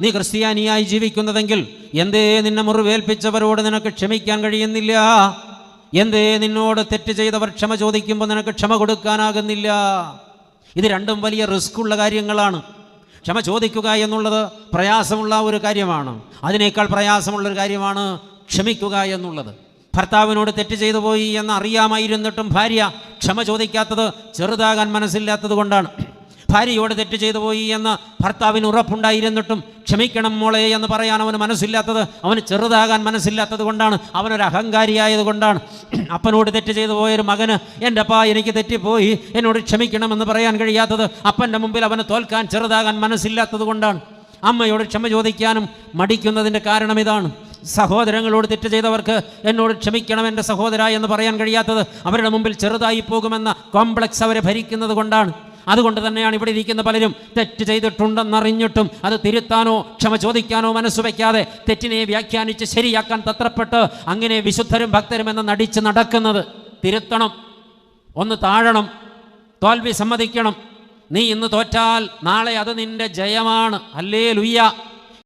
നീ ക്രിസ്ത്യാനിയായി ജീവിക്കുന്നതെങ്കിൽ എന്തേ നിന്നെ മുറിവേൽപ്പിച്ചവരോട് നിനക്ക് ക്ഷമിക്കാൻ കഴിയുന്നില്ല? എന്തേ നിന്നോട് തെറ്റ് ചെയ്തവർ ക്ഷമ ചോദിക്കുമ്പോൾ നിനക്ക് ക്ഷമ കൊടുക്കാനാകുന്നില്ല? ഇത് രണ്ടും വലിയ റിസ്ക് ഉള്ള കാര്യങ്ങളാണ്. ക്ഷമ ചോദിക്കുക എന്നുള്ളത് പ്രയാസമുള്ള ഒരു കാര്യമാണ്. അതിനേക്കാൾ പ്രയാസമുള്ള ഒരു കാര്യമാണ് ക്ഷമിക്കുക എന്നുള്ളത്. ഭർത്താവിനോട് തെറ്റ് ചെയ്തു പോയി എന്ന് അറിയാമായിരുന്നിട്ടും ഭാര്യ ക്ഷമ ചോദിക്കാത്തത് ചെറുതാകാൻ മനസ്സില്ലാത്തത് കൊണ്ടാണ്. ഭാര്യയോട് തെറ്റ് ചെയ്തു പോയി എന്ന് ഭർത്താവിന് ഉറപ്പുണ്ടായിരുന്നിട്ടും ക്ഷമിക്കണം മോളെ എന്ന് പറയാൻ അവന് മനസ്സില്ലാത്തത് അവന് ചെറുതാകാൻ മനസ്സില്ലാത്തത് കൊണ്ടാണ് അവനൊരു അഹങ്കാരിയായത് കൊണ്ടാണ്. അപ്പനോട് തെറ്റ് ചെയ്തു പോയൊരു മകന് എന്റെ അപ്പ എനിക്ക് തെറ്റിപ്പോയി എന്നോട് ക്ഷമിക്കണം എന്ന് പറയാൻ കഴിയാത്തത് അപ്പന്റെ മുമ്പിൽ അവന് തോൽക്കാൻ ചെറുതാകാൻ മനസ്സില്ലാത്തത് കൊണ്ടാണ്. അമ്മയോട് ക്ഷമ ചോദിക്കാനും മടിക്കുന്നതിന്റെ കാരണം ഇതാണ്. സഹോദരങ്ങളോട് തെറ്റ് ചെയ്തവർക്ക് എന്നോട് ക്ഷമിക്കണം എന്റെ സഹോദര എന്ന് പറയാൻ കഴിയാത്തത് അവരുടെ മുമ്പിൽ ചെറുതായി പോകുമെന്ന കോംപ്ലക്സ് അവരെ ഭരിക്കുന്നത് കൊണ്ടാണ്. അതുകൊണ്ട് തന്നെയാണ് ഇവിടെ ഇരിക്കുന്ന പലരും തെറ്റ് ചെയ്തിട്ടുണ്ടെന്നറിഞ്ഞിട്ടും അത് തിരുത്താനോ ക്ഷമ ചോദിക്കാനോ മനസ്സ് വയ്ക്കാതെ തെറ്റിനെ വ്യാഖ്യാനിച്ച് ശരിയാക്കാൻ തത്രപ്പെട്ട് അങ്ങനെ വിശുദ്ധരും ഭക്തരും എന്ന് നടിച്ച് നടക്കുന്നത്. തിരുത്തണം. ഒന്ന് താഴണം. തോൽവി സമ്മതിക്കണം. നീ ഇന്ന് തോറ്റാൽ നാളെ അത് നിന്റെ ജയമാണ്. അല്ലേ ലുയ്യ